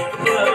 Well,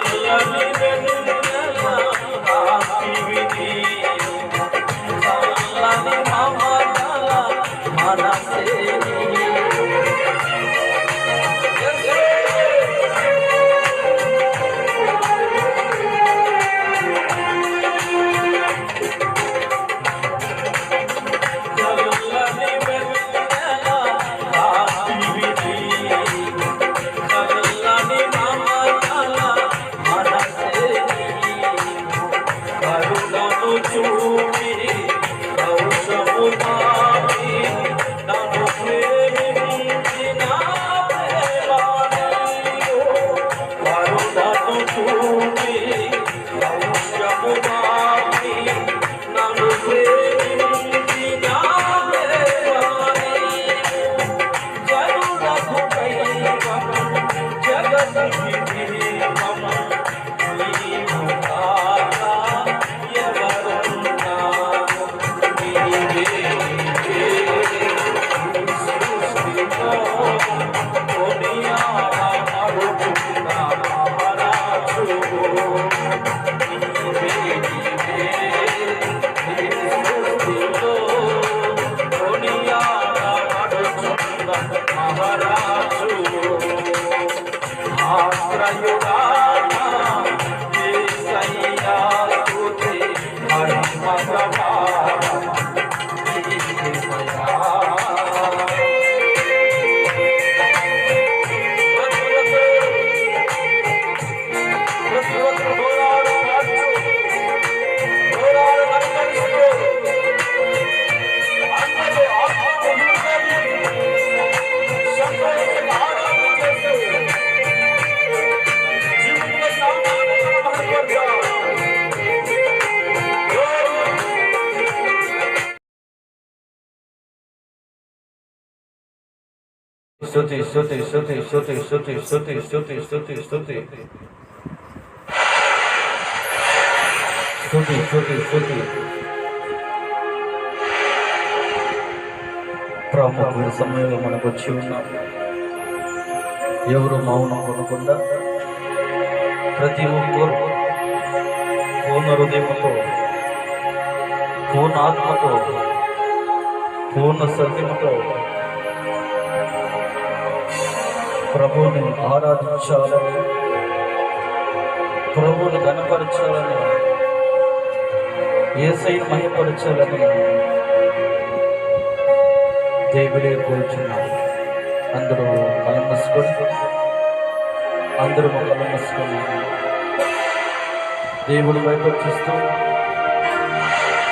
ఆశ్రయుడా స్తుతి స్తుతి స్తుతి స్తుతి స్తుతి స్తుతి స్తుతి స్తుతి స్తుతి స్తుతి స్తుతి స్తుతి ప్రముఖుల సమయంలో మనకు వచ్చి ఉన్నాం ఎవరు మౌనం కొనకుండా ప్రతి ఒక్కరు పూర్ణ హృదయంతో పూర్ణ ఆత్మతో పూర్ణ సత్యముతో ప్రభువుని ఆరాధించాలని ప్రభువుని గణపరచాలని ఏసై మహిపరచాలని దేవుడే కోరుచున్నాను అందరూ కళ్ళు అందరూ కళ్ళు మూసుకొని దేవుడి వైపు చూస్తూ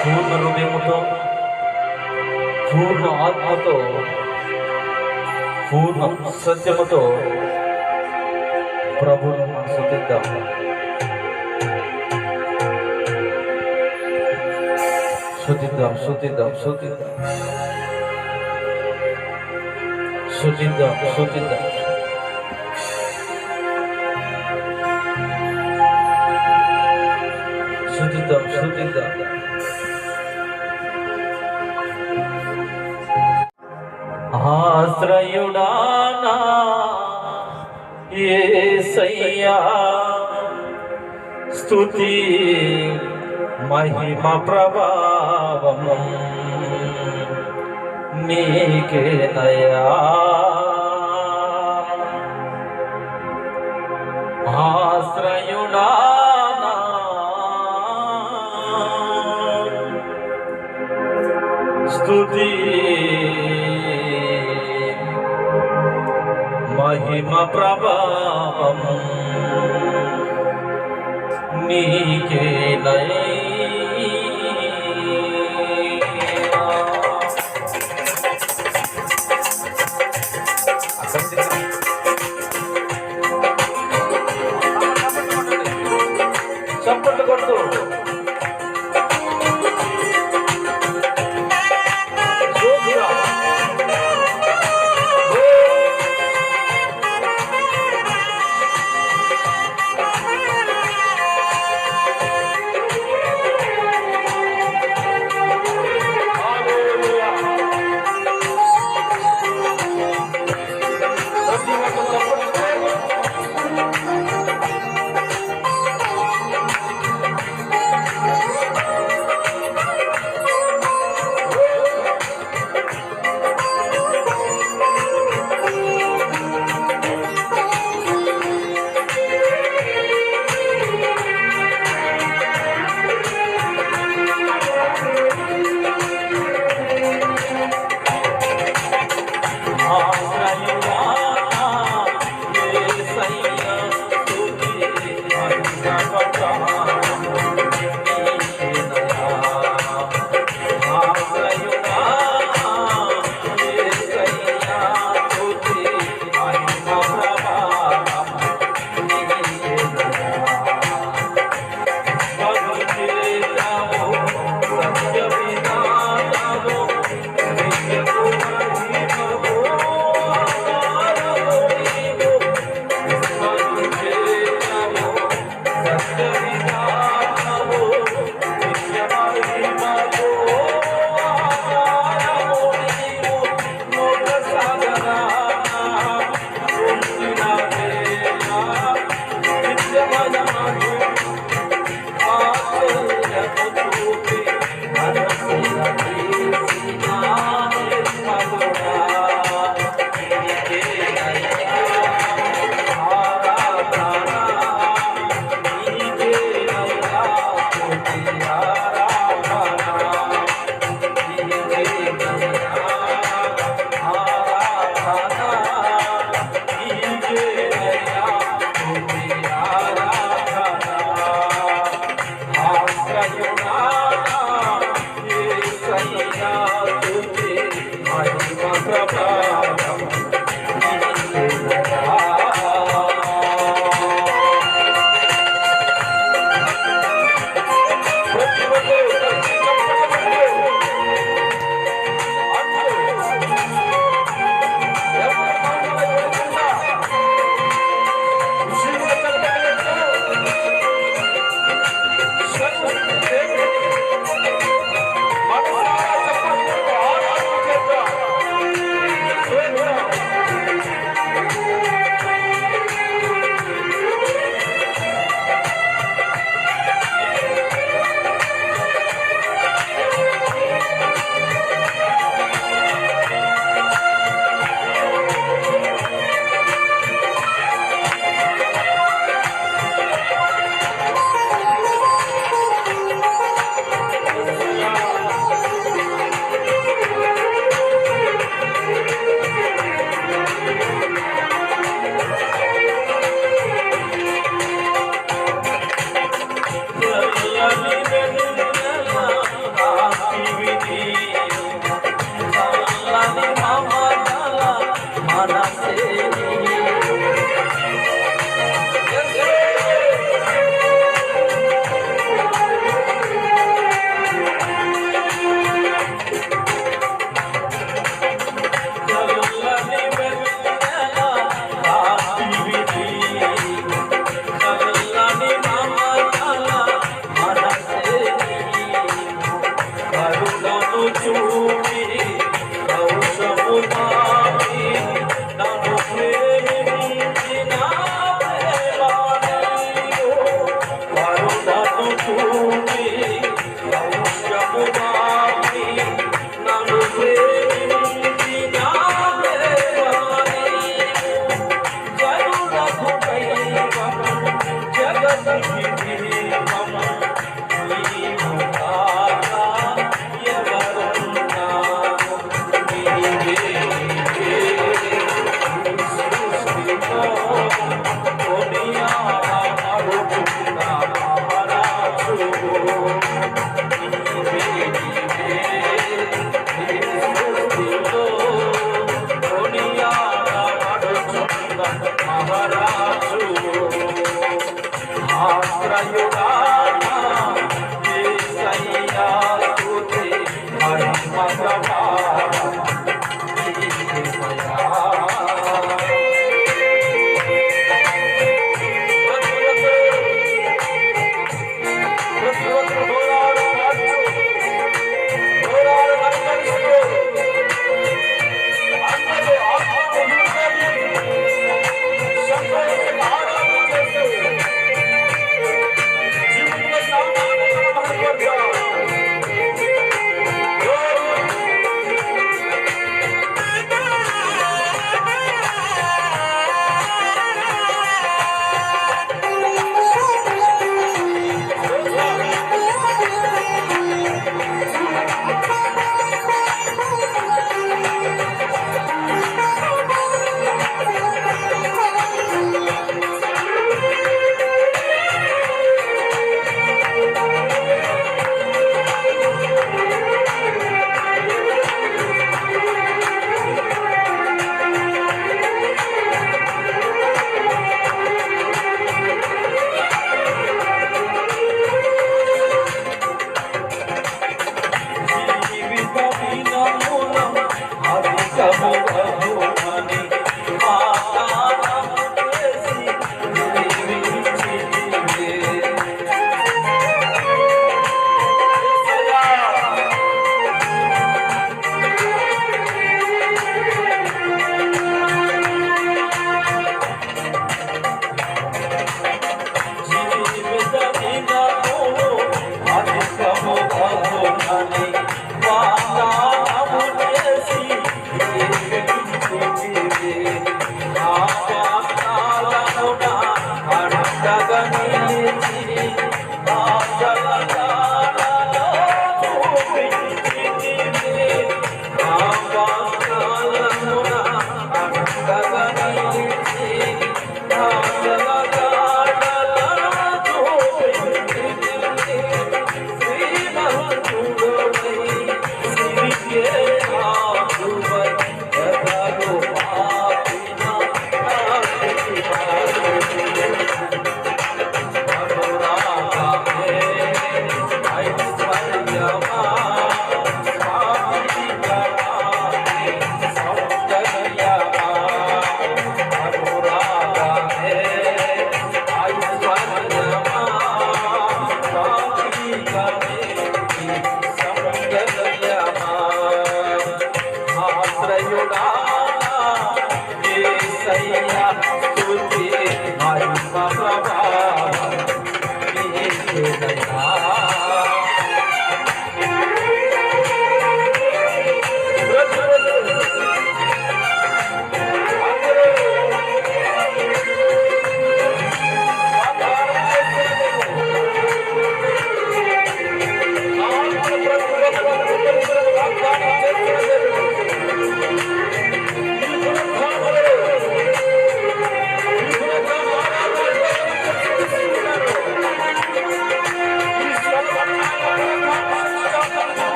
పూర్ణ హృదయముతో పూర్ణ ఆత్మతో పూర్ణ సత్యముతో ప్రభువును మనం శుద్ధిద్దాం శుద్ధిద్దాం శుద్ధిద్దాం శుద్ధిద్దాం శుద్ధిద్దాం శుద్ధిద్దాం శుద్ధిద్దాం శుద్ధిద్దాం సహాయుడానా ఏసయ్యా స్థుతి మహిమ ప్రభావము నీకేనయా ఆశ్రయుడా స్థుతి మహిమ ప్రభావము నీకే చప్పట్లు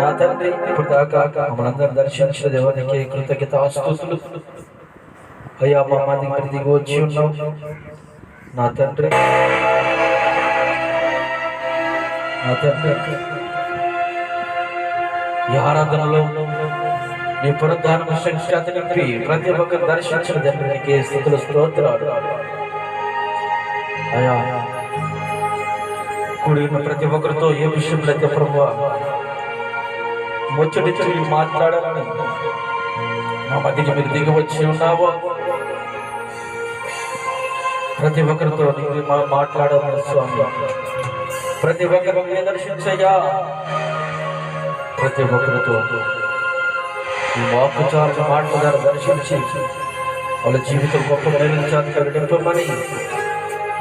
నా తండ్రి ఇప్పుడు దాకా మనందరం దర్శించిన దేవునికి కృతజ్ఞత ఆస్తుతులు అయ్యా మా మంది దిగి వచ్చి ఉన్నాం నా తండ్రి నా తండ్రి ఈ ఆరాధనలో నీ పునరుద్ధానం శ్రేష్ఠత నింపి ప్రతి ఒక్కరు దర్శించిన దేవునికి స్థితులు స్తోత్రాలు. అయ్యా కూడిన ప్రతి ఒక్కరితో ఏ విషయం అయితే ప్రభు ముచ్చటిచ్చి మాట్లాడాలని నా మధ్యకి మీరు దిగి వచ్చి ఉన్నావు. ప్రతి ఒక్కరితో నీవు మాట్లాడాలని స్వామి. ప్రతి ఒక్కరు ఏ దర్శించయ్యా. ప్రతి ఒక్కరితో ఈ వాక్కు చాలు మాటల దర్శించి వాళ్ళ జీవితం గొప్ప మేలించాలి నింపమని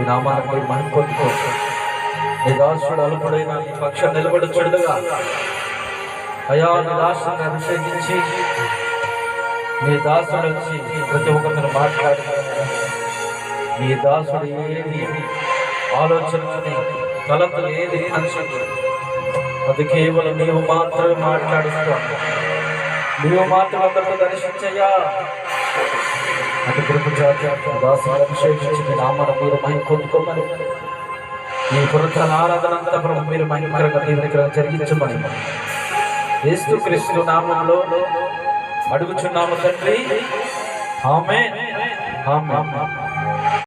ఈ నామాన్ని మహిమ పొందుకోవచ్చు నీ దాసుడు అలుపుడైన పక్షం నిలబడి చెడుగా అయా దాసుని అభిషేకించి మీ దాసుడు వచ్చి ప్రతి ఒక్కరిని మాట్లాడి మీ దాసుడు ఏది ఆలోచనని తలతలు ఏది పంచదు అది కేవలం నీవు మాత్రమే మాట్లాడుస్తాను నీవు మాత్రం ఒకరితో దర్శించయ్యా. అటు కృప దాసుడు అభిషేకించి మీ నామాన్ని మీరు మహిమ పొందుకోమని ఈ పునరుద్ధరణ ఆరాధన అంతా ప్రభు మీరు మహిమకరంగా దేవునికి జరిగించమని యేసు క్రీస్తు నామంలో అడుగుచున్నాము తండ్రి. ఆమె ఆమె